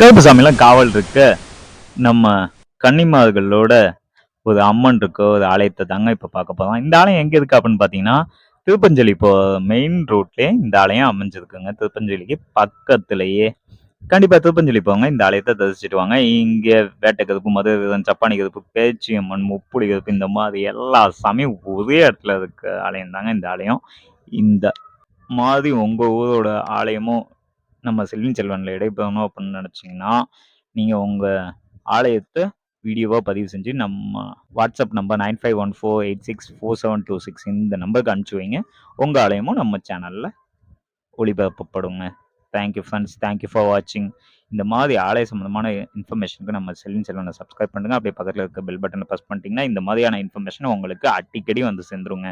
கருப்பு சாமிலாம் காவல் இருக்க நம்ம கன்னிமார்களோட ஒரு அம்மன் இருக்கோ ஒரு ஆலயத்தை தாங்க இப்போ பார்க்க போகிறோம் இந்த ஆலயம் எங்கே இருக்கு அப்படின்னு பார்த்தீங்கன்னா திருப்பஞ்சலி இப்போ மெயின் ரோட்லேயே இந்த ஆலயம் அமைஞ்சிருக்குங்க. திருப்பஞ்சலிக்கு பக்கத்துலேயே. கண்டிப்பாக திருப்பஞ்சலி போங்க இந்த ஆலயத்தை தரிசிச்சுட்டு வாங்க. இங்கே வேட்டை கருப்பு மது விரதம் சப்பானி கருப்பு பேச்சியம்மன் முப்புடி கருப்பு இந்த மாதிரி எல்லா சாமியும் ஒரே இடத்துல இருக்க ஆலயம் தாங்க இந்த ஆலயம். இந்த மாதிரி உங்கள் ஊரோட ஆலயமும் நம்ம செல்வின் செல்வனில் இடைப்படணும் அப்படின்னு நினச்சிங்கன்னா நீங்கள் உங்கள் ஆலயத்தை வீடியோவாக பதிவு செஞ்சு நம்ம WhatsApp number nine five one four eight six four seven two six இந்த நம்பருக்கு அனுப்பிச்சி வைங்க. உங்கள் ஆலயமும் நம்ம சேனலில் ஒளிபரப்பப்படுங்க. Thank you friends thank you for வாட்சிங் இந்த மாதிரி ஆலய சம்மந்தமான இன்ஃபர்மேஷனுக்கு நம்ம செல்வின் செல்வனை சப்ஸ்கிரைப் பண்ணுங்கள் அப்படியே பக்கத்தில் இருக்க பெல் பட்டனை ப்ரெஸ் பண்ணிட்டீங்கன்னா இந்த மாதிரியான இன்ஃபர்மேஷன் உங்களுக்கு அடிக்கடி வந்து சேர்ந்துருங்க.